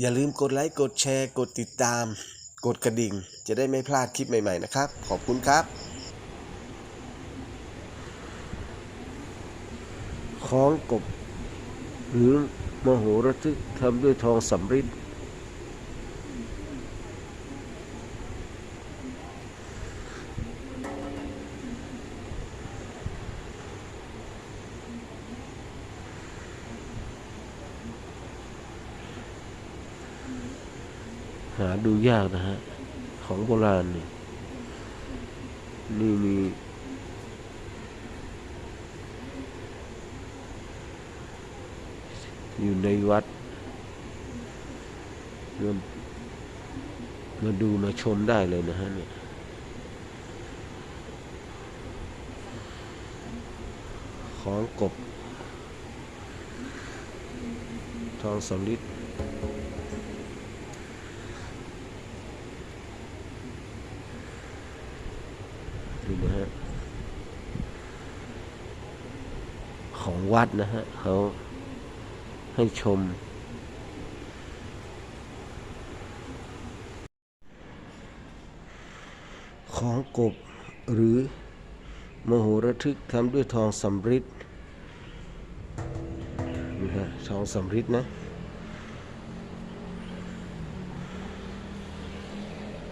อย่าลืมกดไลค์กดแชร์ กดติดตาม กดกระดิ่ง จะได้ไม่พลาดคลิปใหม่ๆนะครับ ขอบคุณครับ คล้องกบ หรือมโหระทึกทำด้วยทองสำริด หาดูยากนะฮะ ของโบราณนี่นี่มีอยู่ในวัดมามาดูมาชมได้เลยนะฮะเนี่ยของกบ ทองสำลิด ดูนะฮะของวัดนะฮะเขาให้ชม ของกบหรือมโหระทึกทำด้วยทองสำริดนี่ฮะทองสำริดนะ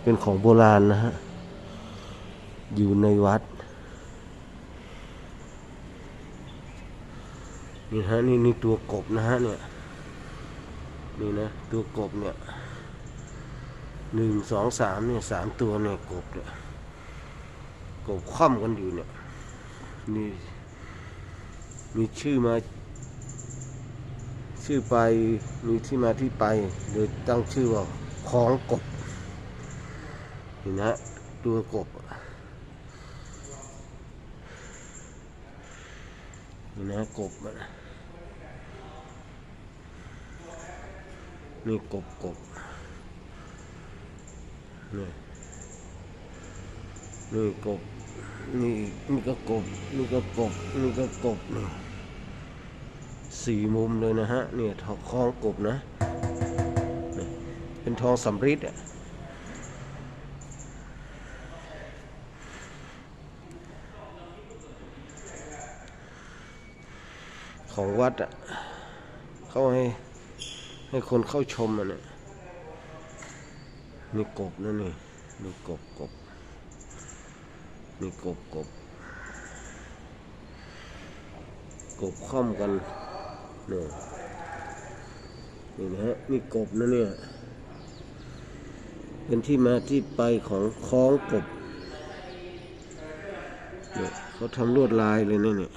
เป็นของโบราณนะฮะ อยู่ในวัด นี่ฮะนี่นี่ตัวกบนะฮะเนี่ย นี่นะตัวกบเนี่ยหนึ่งสองสามเนี่ยสามตัวเนี่ยกบเนี่ยกบคว่ำกันอยู่เนี่ยนี่มีชื่อมา ชื่อไปมีที่มาที่ไปโดยตั้งชื่อว่าของกบนี่นะตัวกบ นี่นะกบอะนี่กบกบนี่นี่กบนี่นี่ก็กบนี่ก็กบนี่ก็กบสี่มุมเลยนะฮะเนี่ยทองคล้องกบนะเป็นทองสำริดอะ ของวัดอะเขาให้ให้คนเข้าชมอะเนี่ยนี่กบนะนี่นี่กบกบนี่กบกบกบค่อมกันเนี่ยนี่นะฮะนี่กบนะเนี่ยเป็นที่มาที่ไปของคล้องกบเนี่ยเขาทำลวดลายเลยนะเนี่ย